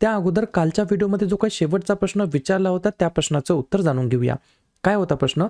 त्या अगोदर कालच्या व्हिडिओमध्ये जो काही शेवटचा प्रश्न विचारला होता त्या प्रश्नाचं उत्तर जाणून घेऊया. काय होता प्रश्न?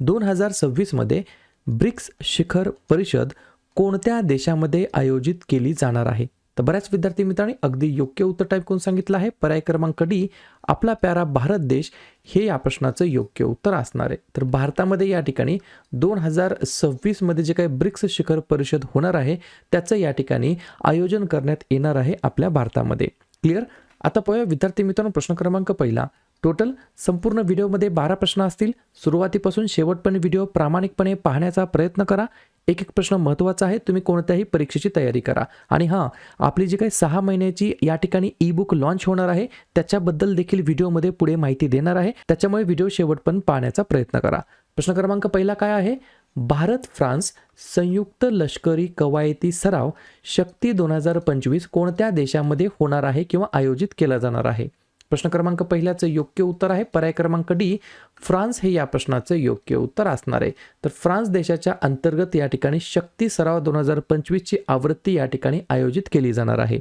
दोन हजार सव्वीसमध्ये ब्रिक्स शिखर परिषद कोणत्या देशामध्ये आयोजित केली जाणार आहे? तर बऱ्याच विद्यार्थी मित्रांनी अगदी योग्य उत्तर टाईप करून सांगितलं आहे. पर्याय क्रमांक डी आपला प्यारा भारत देश हे या प्रश्नाचं योग्य उत्तर असणार आहे. तर भारतामध्ये या ठिकाणी दोन हजार सव्वीसमध्ये जे काही ब्रिक्स शिखर परिषद होणार आहे त्याचं या ठिकाणी आयोजन करण्यात येणार आहे आपल्या भारतामध्ये. क्लिअर? आता पाहूया विद्यार्थी मित्रांनो प्रश्न क्रमांक पहिला. टोटल संपूर्ण व्हिडिओमध्ये बारा प्रश्न असतील. सुरुवातीपासून शेवटपर्यंत व्हिडिओ प्रामाणिकपणे पाहण्याचा प्रयत्न करा. एक एक प्रश्न महत्त्वाचा आहे तुम्ही कोणत्याही परीक्षेची तयारी करा. आणि हां आपली जी काही सहा महिन्याची या ठिकाणी ई बुक लॉन्च होणार आहे त्याच्याबद्दल देखील व्हिडिओमध्ये पुढे माहिती देणार आहे. त्याच्यामुळे व्हिडिओ शेवटपर्यंत पाहण्याचा प्रयत्न करा. प्रश्न क्रमांक पहिला काय आहे? भारत फ्रान्स संयुक्त लष्करी कवायती सराव शक्ती दोन हजार पंचवीस कोणत्या देशामध्ये होणार आहे किंवा आयोजित केला जाणार आहे? प्रश्न क्रमांक पहिल्याचं योग्य उत्तर आहे. पर्याय क्रमांक डी फ्रान्स हे या प्रश्नाचं योग्य उत्तर असणार आहे. तर फ्रान्स देशाच्या अंतर्गत या ठिकाणी शक्ती सराव दोन हजार पंचवीसची आवृत्ती या ठिकाणी आयोजित केली जाणार आहे.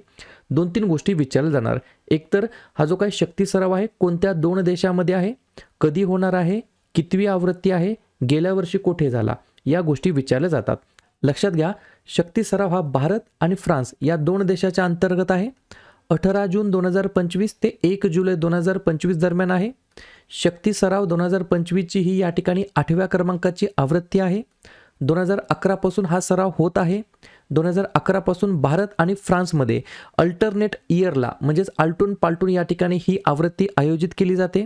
दोन तीन गोष्टी विचारल्या जाणार. एकतर हा जो काही शक्ती सराव आहे कोणत्या दोन देशामध्ये आहे? कधी होणार आहे? कितवी आवृत्ती आहे? गेल्या वर्षी कोठे झाला? या गोष्टी विचारल्या जातात. लक्षात घ्या शक्ती सराव हा भारत आणि फ्रान्स या दोन देशाच्या अंतर्गत आहे. अठरा जून दोन हजार पंचवीस ते एक जुलै दोन हजार पंचवीस दरम्यान आहे. शक्ती सराव दोन हजार पंचवीसची ही या ठिकाणी आठव्या क्रमांकाची आवृत्ती आहे. दोन हजार अकरापासून हा सराव होत आहे. दोन हजार अकरापासून भारत आणि फ्रान्समध्ये अल्टरनेट इयरला म्हणजेच आलटून पालटून या ठिकाणी ही आवृत्ती आयोजित केली जाते.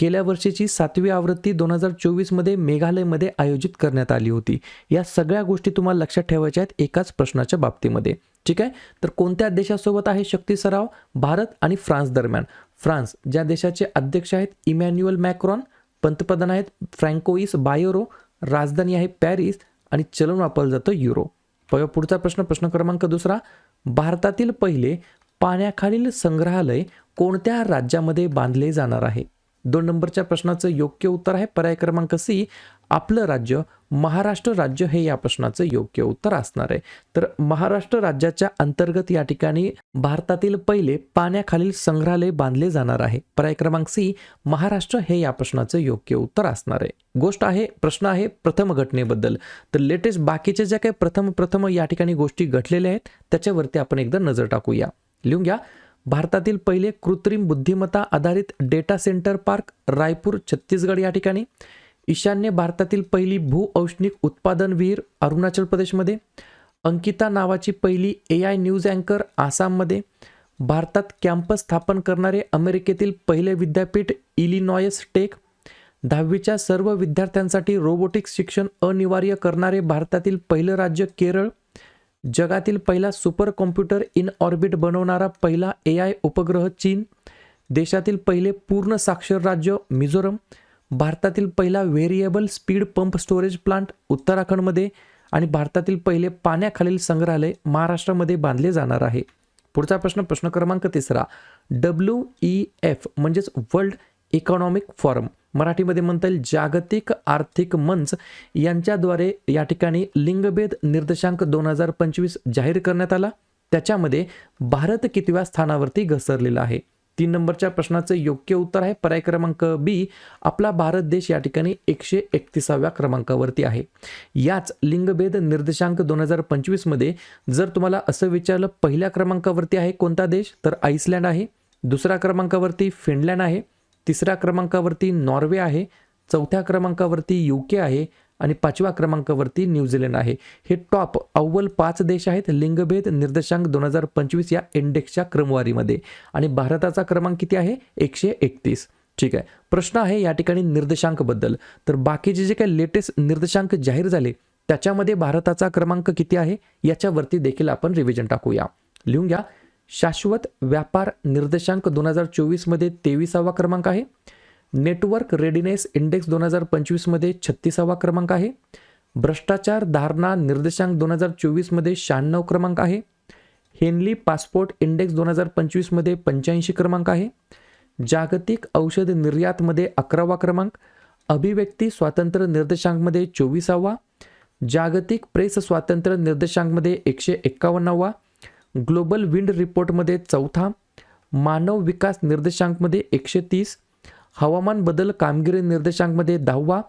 गेल्या वर्षीची सातवी आवृत्ती दोन हजार चोवीसमध्ये मेघालयमध्ये आयोजित करण्यात आली होती. या सगळ्या गोष्टी तुम्हाला लक्षात ठेवायच्या आहेत एकाच प्रश्नाच्या बाबतीमध्ये. ठीक आहे? तर कोणत्या देशासोबत आहे शक्ती सराव भारत आणि फ्रान्स दरम्यान. फ्रान्स ज्या देशाचे अध्यक्ष आहेत इमॅन्युअल मॅक्रॉन पंतप्रधान आहेत फ्रँकोईस बायोरो राजधानी आहे पॅरिस आणि चलन वापरलं जातं युरो. पुढचा प्रश्न प्रश्न क्रमांक दुसरा. भारतातील पहिले पाण्याखालील संग्रहालय कोणत्या राज्यामध्ये बांधले जाणार आहे? दोन नंबरच्या प्रश्नाचं योग्य उत्तर आहे. पर्याय क्रमांक सी आपलं राज्य महाराष्ट्र राज्य हे या प्रश्नाचं योग्य उत्तर असणार आहे. तर महाराष्ट्र राज्याच्या अंतर्गत या ठिकाणी भारतातील पहिले पाण्याखालील संग्रहालय बांधले जाणार आहे. पर्याय क्रमांक सी महाराष्ट्र हे या प्रश्नाचं योग्य उत्तर असणार आहे. गोष्ट आहे प्रश्न आहे प्रथम घटनेबद्दल. तर लेटेस्ट बाकीच्या ज्या काही प्रथम प्रथम या ठिकाणी गोष्टी घडलेल्या आहेत त्याच्यावरती आपण एकदा नजर टाकूया. लिहून घ्या. भारतातील पहिले कृत्रिम बुद्धिमत्ता आधारित data centre park Raipur Chhattisgarh या ठिकाणी. ईशान्य भारतातील पहिली भूऔष्णिक उत्पादन विहीर अरुणाचल प्रदेशमध्ये अंकिता नावाची पहिली ए आय न्यूज अँकर आसाममध्ये भारतात कॅम्पस स्थापन करणारे अमेरिकेतील पहिले विद्यापीठ इलिनॉयस टेक दहावीच्या सर्व विद्यार्थ्यांसाठी रोबोटिक्स शिक्षण अनिवार्य करणारे भारतातील पहिलं राज्य केरळ जगातील पहिला सुपर कॉम्प्युटर इन ऑर्बिट बनवणारा पहिला ए आय उपग्रह चीन देशातील पहिले पूर्ण साक्षर राज्य मिझोरम भारतातील पहिला variable speed pump storage plant उत्तराखंडमध्ये आणि भारतातील पहिले पाण्याखालील संग्रहालय महाराष्ट्रामध्ये बांधले जाणार आहे. पुढचा प्रश्न प्रश्न क्रमांक तिसरा. डब्ल्यू ई एफ म्हणजेच वर्ल्ड इकॉनॉमिक फॉरम मराठीमध्ये म्हणता येईल जागतिक आर्थिक मंच. यांच्याद्वारे या ठिकाणी लिंगभेद निर्देशांक दोन हजार पंचवीस जाहीर करण्यात आला. त्याच्यामध्ये भारत कितव्या स्थानावरती घसरलेला आहे? तीन नंबरच्या प्रश्नाचं योग्य उत्तर आहे. पर्याय क्रमांक बी आपला भारत देश या ठिकाणी एकशे एकतीसाव्या क्रमांकावरती आहे. याच लिंगभेद निर्देशांक दोन हजार पंचवीसमध्ये जर तुम्हाला असं विचारलं पहिल्या क्रमांकावरती आहे कोणता देश? तर आईसलँड आहे. दुसऱ्या क्रमांकावरती फिनलँड आहे. तिसऱ्या क्रमांकावरती नॉर्वे आहे. चौथ्या क्रमांकावरती यू के आहे. आणि पाचव्या क्रमांकावरती न्यूझीलंड आहे. हे टॉप अव्वल पाच देश आहेत. लिंगभेद निर्देशांक दोन हजार पंचवीस या इंडेक्सच्या क्रमवारीमध्ये. आणि भारताचा क्रमांक किती आहे? एकशे एकतीस. ठीक आहे. प्रश्न आहे या ठिकाणी निर्देशांकबद्दल. तर बाकीचे जे काही लेटेस्ट निर्देशांक जाहीर झाले त्याच्यामध्ये भारताचा क्रमांक किती आहे? याच्यावरती देखील आपण रिव्हिजन टाकूया. लिहून घ्या. शाश्वत व्यापार निर्देशांक दोन हजार चोवीसमध्ये तेविसावा क्रमांक आहे. नेटवर्क रेडिनेस इंडेक्स दोन हजार पंचवीसमध्ये छत्तीसावा क्रमांक आहे. भ्रष्टाचार धारणा निर्देशांक दोन हजार चोवीसमध्ये शहाण्णव क्रमांक आहे. हेनली पासपोर्ट इंडेक्स दोन हजार पंचवीसमध्ये पंच्याऐंशी क्रमांक आहे. जागतिक औषध निर्यातमध्ये अकरावा क्रमांक. अभिव्यक्ती स्वातंत्र्य निर्देशांकमध्ये चोवीसावा. जागतिक प्रेस स्वातंत्र्य निर्देशांकमध्ये एकशे एक्कावन्नावा. ग्लोबल विंड रिपोर्टमध्ये चौथा. मानव विकास निर्देशांकमध्ये एकशे तीस. हवामान बदल कामगिरी निर्देशांकमध्ये दहावा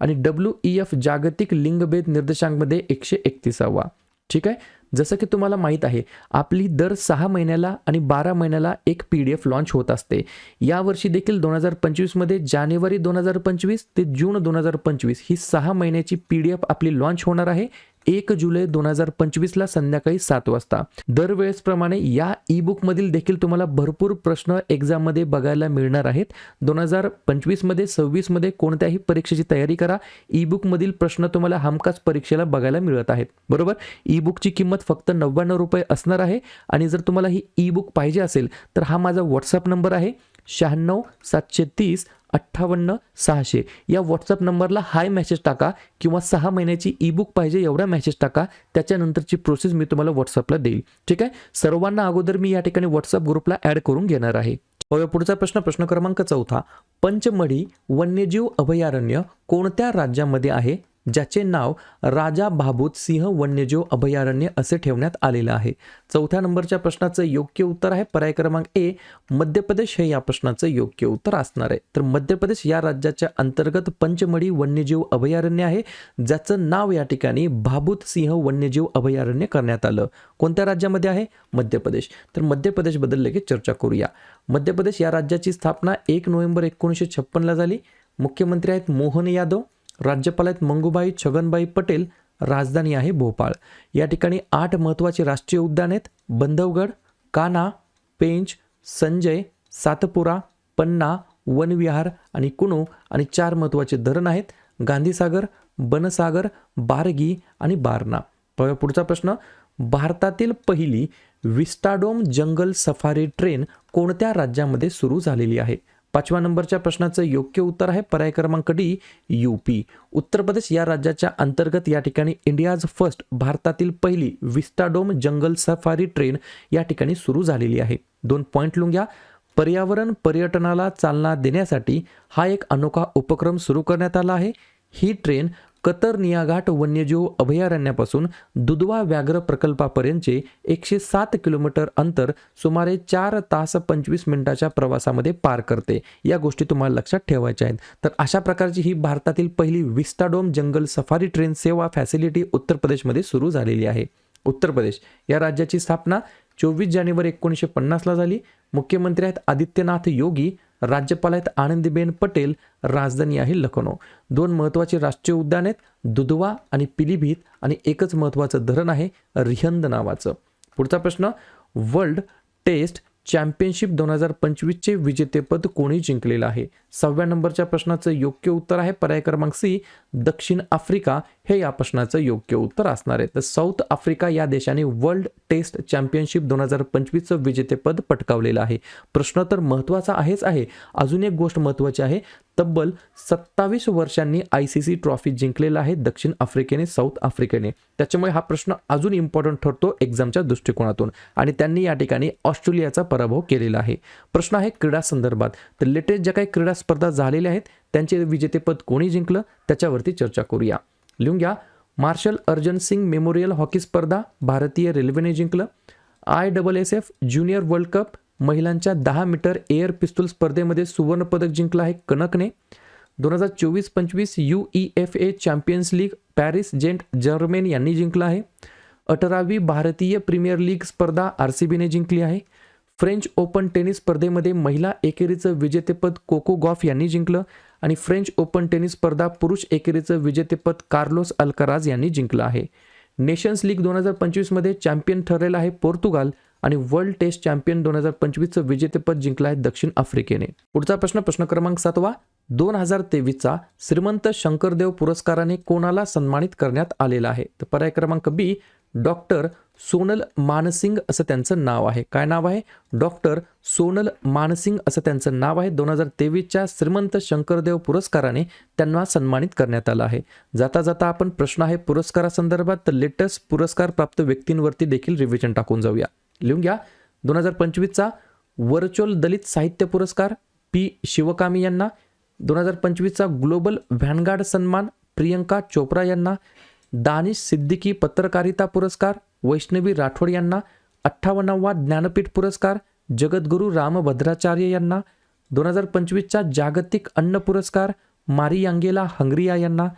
आणि डब्ल्यू ई एफ जागतिक लिंगभेद निर्देशांकमध्ये एकशे एकतीसावा. ठीक आहे? जसं की तुम्हाला माहीत आहे आपली दर सहा महिन्याला आणि बारा महिन्याला एक पी डी एफ लॉन्च होत असते. यावर्षी देखील दोन हजार पंचवीसमध्ये जानेवारी दोन हजार पंचवीस ते जून दोन हजार पंचवीस ही सहा महिन्याची पी डी एफ आपली लॉन्च होणार आहे. एक जुलै दोन हजार पंचवीसला संध्याकाळी सात वाजता. दरवेळेसप्रमाणे या ई बुकमधील देखील तुम्हाला भरपूर प्रश्न एक्झाममध्ये बघायला मिळणार आहेत. दोन हजार पंचवीसमध्ये सव्वीसमध्ये कोणत्याही परीक्षेची तयारी करा. ई बुकमधील प्रश्न तुम्हाला हमखास परीक्षेला बघायला मिळत आहेत. बरोबर? ई बुकची किंमत फक्त नव्याण्णव रुपये असणार आहे आणि जर तुम्हाला ही ई बुक पाहिजे असेल तर हा माझा व्हॉट्सअप नंबर आहे शहाण्णव सातशे तीस अठ्ठावन्न सहाशे. या व्हॉट्सअप नंबरला हाय मेसेज टाका किंवा सहा महिन्याची ई बुक पाहिजे एवढा मेसेज टाका. त्याच्यानंतरची प्रोसेस मी तुम्हाला व्हॉट्सअपला देईल. ठीक आहे? सर्वांना अगोदर मी या ठिकाणी व्हॉट्सअप ग्रुपला ॲड करून घेणार आहे. पुढचा प्रश्न प्रश्न क्रमांक चौथा. पंचमढी वन्यजीव अभयारण्य कोणत्या राज्यामध्ये आहे? ज्याचे नाव राजा भाबूत सिंह वन्यजीव अभयारण्य असे ठेवण्यात आलेलं आहे. चौथ्या नंबरच्या प्रश्नाचं योग्य उत्तर आहे. पर्याय क्रमांक ए मध्य प्रदेश हे या प्रश्नाचं योग्य उत्तर असणार आहे. तर मध्य प्रदेश या राज्याच्या अंतर्गत पंचमढी वन्यजीव अभयारण्य आहे. ज्याचं नाव या ठिकाणी भाबूत सिंह वन्यजीव अभयारण्य करण्यात आलं. कोणत्या राज्यामध्ये आहे? मध्य प्रदेश तर मध्य प्रदेशबद्दल लगेच चर्चा करूया. मध्य प्रदेश या राज्याची स्थापना एक नोव्हेंबर एकोणीसशे छप्पनला झाली. मुख्यमंत्री आहेत मोहन यादव. राज्यपाल आहेत मंगूबाई छगनबाई पटेल राजधानी आहे भोपाळ. या ठिकाणी आठ महत्त्वाचे राष्ट्रीय उद्यान आहेत. बंधवगड कान्हा पेंच संजय सातपुरा पन्ना वनविहार आणि कुणू आणि चार महत्त्वाचे धरण आहेत. गांधीसागर बनसागर बारगी आणि बारणा. पुढचा प्रश्न. भारतातील पहिली विस्टाडोम जंगल सफारी ट्रेन कोणत्या राज्यामध्ये सुरू झालेली आहे? पाचव्या नंबरच्या प्रश्नाचं योग्य उत्तर आहे पर्याय क्रमांक D U P Uttar Pradesh या राज्याच्या अंतर्गत या ठिकाणी इंडियाज फर्स्ट भारतातील पहिली विस्टाडोम जंगल सफारी ट्रेन या ठिकाणी सुरू झालेली आहे. दोन पॉईंट लिहून घ्या पर्यावरण पर्यटनाला चालना देण्यासाठी हा एक अनोखा उपक्रम सुरू करण्यात आला आहे. ही ट्रेन कतर नियाघाट वन्यजीव अभयारण्यापासून दुधवा व्याघ्र प्रकल्पापर्यंतचे एकशे सात किलोमीटर अंतर सुमारे चार तास पंचवीस मिनिटाच्या प्रवासामध्ये पार करते. या गोष्टी तुम्हाला लक्षात ठेवायच्या आहेत. तर अशा प्रकारची ही भारतातील पहिली विस्टाडोम जंगल सफारी ट्रेन सेवा फॅसिलिटी उत्तर प्रदेशमध्ये सुरू झालेली आहे. उत्तर प्रदेश या राज्याची स्थापना चोवीस जानेवारी एकोणीसशे पन्नासला झाली. मुख्यमंत्री आहेत आदित्यनाथ योगी. राज्यपाल आहेत आनंदीबेन पटेल राजधानी आहे लखनौ. दोन महत्त्वाचे राष्ट्रीय उद्यान आहेत दुधवा आणि पिलीभीत आणि एकच महत्त्वाचं धरण आहे रिहंद नावाचं. पुढचा प्रश्न वर्ल्ड टेस्ट चॅम्पियनशिप दोन हजार पंचवीसचे विजेतेपद कोणी जिंकलेलं आहे? सहाव्या नंबरच्या प्रश्नाचं योग्य उत्तर आहे पर्याय क्रमांक सी दक्षिण आफ्रिका. हे या प्रश्नाचं योग्य उत्तर असणार आहे. तर साऊथ आफ्रिका या देशाने वर्ल्ड टेस्ट चॅम्पियनशिप दोन हजार पंचवीसचं विजेतेपद पटकावलेलं आहे. प्रश्न तर महत्त्वाचा आहेच आहे. अजून एक गोष्ट महत्त्वाची आहे. तब्बल सत्तावीस वर्षांनी आय सी सी ट्रॉफी जिंकलेला आहे दक्षिण आफ्रिकेने साऊथ आफ्रिकेने त्याच्यामुळे हा प्रश्न अजून इम्पॉर्टंट ठरतो एक्झामच्या दृष्टिकोनातून. आणि त्यांनी या ठिकाणी ऑस्ट्रेलियाचा पराभव केलेला आहे. प्रश्न आहे क्रीडा संदर्भात. तर लेटेस्ट ज्या काही क्रीडा स्पर्धा झालेल्या आहेत त्यांचे विजेतेपद कोणी जिंकलं? त्याच्यावरती चर्चा करूया. लिहून घ्या. Marshal Arjan Singh memorial hockey स्पर्धा भारतीय रेल्वेने जिंकलं I double S F junior world cup महिलांच्या दहा मीटर एअर पिस्तूल स्पर्धेमध्ये सुवर्णपदक जिंकलं आहे कनकने. दोन हजार चोवीस पंचवीस U E F A champions league Paris saint Germain यांनी जिंकलं आहे. अठरावी भारतीय प्रीमियर लीग स्पर्धा आर सी बीने जिंकली आहे. फ्रेंच ओपन टेनिस स्पर्धेमध्ये महिला एकेरीचं विजेतेपद कोको गॉफ यांनी जिंकलं. आणि फ्रेंच ओपन टेनिस स्पर्धा पुरुष एकेरीचं विजेतेपद कार्लोस अल्कराज यांनी जिंकलं आहे. नेशन्स लीग दोन हजार पंचवीसमध्ये चॅम्पियन ठरलेला आहे पोर्तुगाल आणि वर्ल्ड टेस्ट चॅम्पियन दोन हजार पंचवीसचं विजेतेपद जिंकलं आहे दक्षिण आफ्रिकेने. पुढचा प्रश्न प्रश्न क्रमांक सातवा. दोन हजार तेवीसचा श्रीमंत शंकरदेव पुरस्काराने कोणाला सन्मानित करण्यात आलेला आहे? तर पर्याय क्रमांक बी डॉक्टर सोनल मानसिंग असं त्यांचं नाव आहे. काय नाव आहे? डॉक्टर सोनल मानसिंग असं त्यांचं नाव आहे. दोन हजार तेवीसच्या श्रीमंत शंकरदेव पुरस्काराने त्यांना सन्मानित करण्यात आलं आहे. जाता जाता आपण प्रश्न आहे पुरस्कारासंदर्भात. तर लेटेस्ट पुरस्कार प्राप्त व्यक्तींवरती देखील रिव्हिजन टाकून जाऊया. लिहून घ्या. दोन हजार पंचवीसचा व्हर्च्युअल दलित साहित्य पुरस्कार पी शिवकामी यांना. दोन हजार पंचवीसचा ग्लोबल व्हॅनगार्ड सन्मान प्रियंका चोप्रा यांना. दानिश सिद्दीकी पत्रकारिता पुरस्कार वैष्णवी राठोड यांना अठ्ठावन्नावा ज्ञानपीठ पुरस्कार जगद्गुरू रामभद्राचार्य यांना दोन हजार पंचवीसचा जागतिक अन्न पुरस्कार मारी यांगेला हंगरिया यांना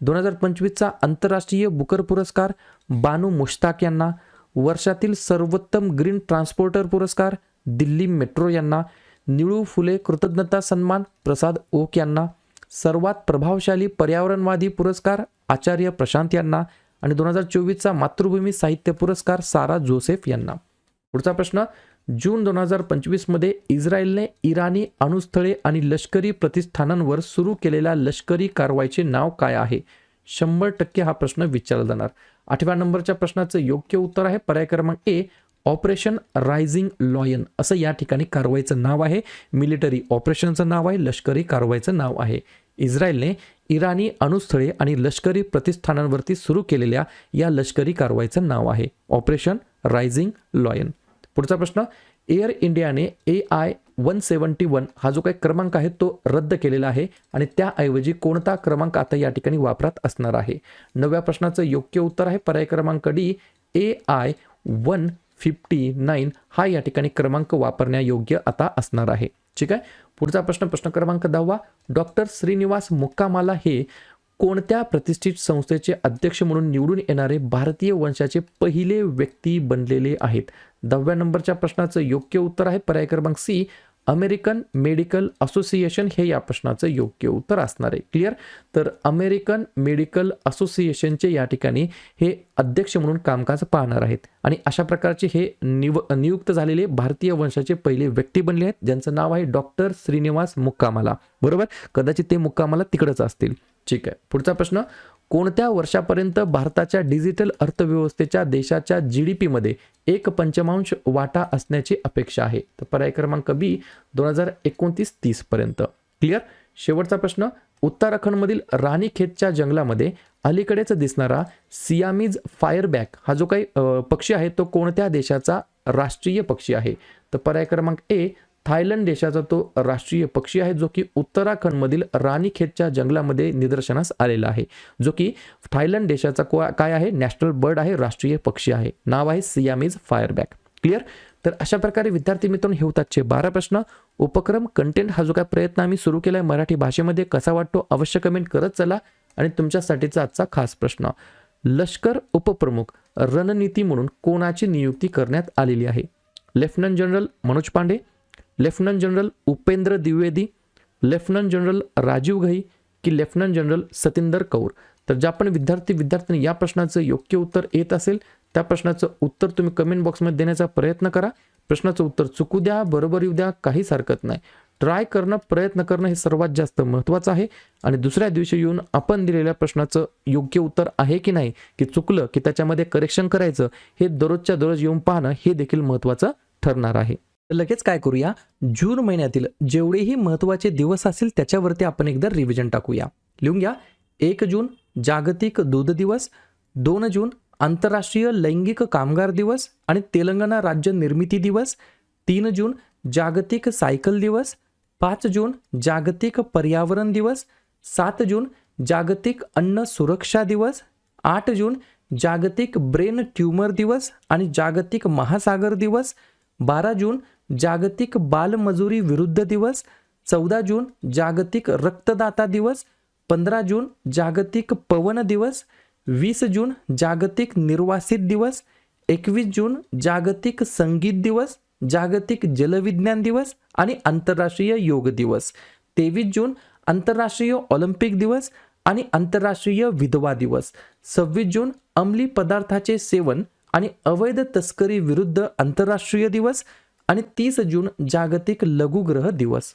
दोन हजार पंचवीसचा आंतरराष्ट्रीय बुकर पुरस्कार बानू मुश्ताक यांना वर्षातील सर्वोत्तम ग्रीन ट्रान्सपोर्टर पुरस्कार दिल्ली मेट्रो यांना निळू फुले कृतज्ञता सन्मान प्रसाद ओक यांना सर्वात प्रभावशाली पर्यावरणवादी पुरस्कार आचार्य प्रशांत यांना आणि दोन हजार चोवीसचा मातृभूमी साहित्य पुरस्कार सारा जोसेफ यांना. पुढचा प्रश्न जून दोन हजार पंचवीसमध्ये इस्रायलने इराणी अणुस्थळे आणि लष्करी प्रतिष्ठानांवर सुरू केलेल्या लष्करी कारवाईचे नाव काय आहे? शंभर टक्के हा प्रश्न विचारला जाणार. आठव्या नंबरच्या प्रश्नाचं योग्य उत्तर आहे. पर्याय क्रमांक ए ऑपरेशन रायझिंग लॉयन. असं या ठिकाणी कारवाईचं नाव आहे. मिलिटरी ऑपरेशनचं नाव आहे. लष्करी कारवाईचं नाव आहे. इस्रायलने इराणी अणुस्थळे आणि लष्करी प्रतिष्ठानांवरती सुरू केलेल्या या लष्करी कारवाईचं नाव आहे. Operation rising lion. पुढचा प्रश्न एअर इंडियाने A I one seventy one हा जो काही क्रमांक आहे तो रद्द केलेला आहे आणि त्याऐवजी कोणता क्रमांक आता या ठिकाणी वापरात असणार आहे? नव्या प्रश्नाचं योग्य उत्तर आहे. पर्याय क्रमांक D A I one fifty nine हा या ठिकाणी क्रमांक वापरण्यायोग्य आता असणार आहे. ठीक आहे? पुढचा प्रश्न प्रश्न क्रमांक दहावा. डॉक्टर श्रीनिवास मुक्कामाला हे कोणत्या प्रतिष्ठित संस्थेचे अध्यक्ष म्हणून निवडून येणारे भारतीय वंशाचे पहिले व्यक्ती बनलेले आहेत? दहाव्या नंबरच्या प्रश्नाचं योग्य उत्तर आहे पर्याय क्रमांक सी. अमेरिकन मेडिकल असोसिएशन हे या प्रश्नाचं योग्य उत्तर असणार आहे. क्लिअर तर अमेरिकन मेडिकल असोसिएशनचे या ठिकाणी हे अध्यक्ष म्हणून कामकाज पाहणार आहेत. आणि अशा प्रकारचे हे निव नियुक्त झालेले भारतीय वंशाचे पहिले व्यक्ती बनले आहेत. ज्यांचं नाव आहे डॉक्टर श्रीनिवास मुक्कामाला. बरोबर? कदाचित ते मुक्कामाला तिकडंच असतील. ठीक आहे. पुढचा प्रश्न कोणत्या वर्षापर्यंत भारताच्या डिजिटल अर्थव्यवस्थेच्या देशाच्या जी डी पीमध्ये एक पंचमांश वाटा असण्याची अपेक्षा आहे? तर पर्याय क्रमांक बी दोन हजार एकोणतीस तीसपर्यंत. क्लिअर शेवटचा प्रश्न उत्तराखंडमधील राणीखेतच्या जंगलामध्ये अलीकडेच दिसणारा सियामीज फायरबॅक हा जो काही पक्षी आहे तो कोणत्या देशाचा राष्ट्रीय पक्षी आहे? तर पर्याय क्रमांक ए थायलंड देशाचा तो राष्ट्रीय पक्षी आहे जो की उत्तराखंडमधील राणीखेतच्या जंगलामध्ये निदर्शनास आलेला आहे. जो की थायलंड देशाचा काय आहे? नॅशनल बर्ड आहे राष्ट्रीय पक्षी आहे. नाव आहे सियामीज फायरबॅक क्लिअर? तर अशा प्रकारे विद्यार्थी मित्रांनो हे होतातचे बारा प्रश्न. उपक्रम कंटेंट हा जो काय प्रयत्न आम्ही सुरू केला आहे मराठी भाषेमध्ये कसा वाटतो अवश्य कमेंट करत चला. आणि तुमच्यासाठीचा आजचा खास प्रश्न. लष्कर उपप्रमुख रणनीती म्हणून कोणाची नियुक्ती करण्यात आलेली आहे? Lieutenant general Manoj Pande lieutenant general Upendra Dwivedi lieutenant general Rajiv Ghai की लेफ्टनंट जनरल सतिंदर कौर. तर ज्या पण विद्यार्थी विद्यार्थ्यांनी या प्रश्नाचं योग्य उत्तर येत असेल त्या प्रश्नाचं उत्तर तुम्ही कमेंट बॉक्समध्ये देण्याचा प्रयत्न करा. प्रश्नाचं उत्तर चुकू द्या बरोबर येऊ द्या काहीच हरकत नाही. ट्राय करणं प्रयत्न करणं हे सर्वात जास्त महत्त्वाचं आहे. आणि दुसऱ्या दिवशी येऊन आपण दिलेल्या प्रश्नाचं योग्य उत्तर आहे की नाही की चुकलं की त्याच्यामध्ये करेक्शन करायचं हे दररोजच्या दररोज येऊन पाहणं हे देखील महत्त्वाचं ठरणार आहे. तर लगेच काय करूया? जून महिन्यातील जेवढेही महत्त्वाचे दिवस असतील त्याच्यावरती आपण एकदा रिव्हिजन टाकूया. लिहून घ्या. एक जून जागतिक दूध दिवस. दोन जून आंतरराष्ट्रीय लैंगिक कामगार दिवस आणि तेलंगणा राज्य निर्मिती दिवस. तीन जून जागतिक सायकल दिवस. पाच जून जागतिक पर्यावरण दिवस. सात जून जागतिक अन्न सुरक्षा दिवस. आठ जून जागतिक ब्रेन ट्यूमर दिवस आणि जागतिक महासागर दिवस. बारा जून जागतिक बालमजुरी विरुद्ध दिवस चौदा जून जागतिक रक्तदाता दिवस पंधरा जून जागतिक पवन दिवस वीस जून जागतिक निर्वासित दिवस एकवीस जून जागतिक संगीत दिवस जागतिक जलविज्ञान दिवस आणि आंतरराष्ट्रीय योग दिवस तेवीस जून आंतरराष्ट्रीय ऑलिम्पिक दिवस आणि आंतरराष्ट्रीय विधवा दिवस सव्वीस जून अंमली पदार्थाचे सेवन आणि अवैध तस्करी विरुद्ध आंतरराष्ट्रीय दिवस आणि तीस जून जागतिक लघुग्रह दिवस.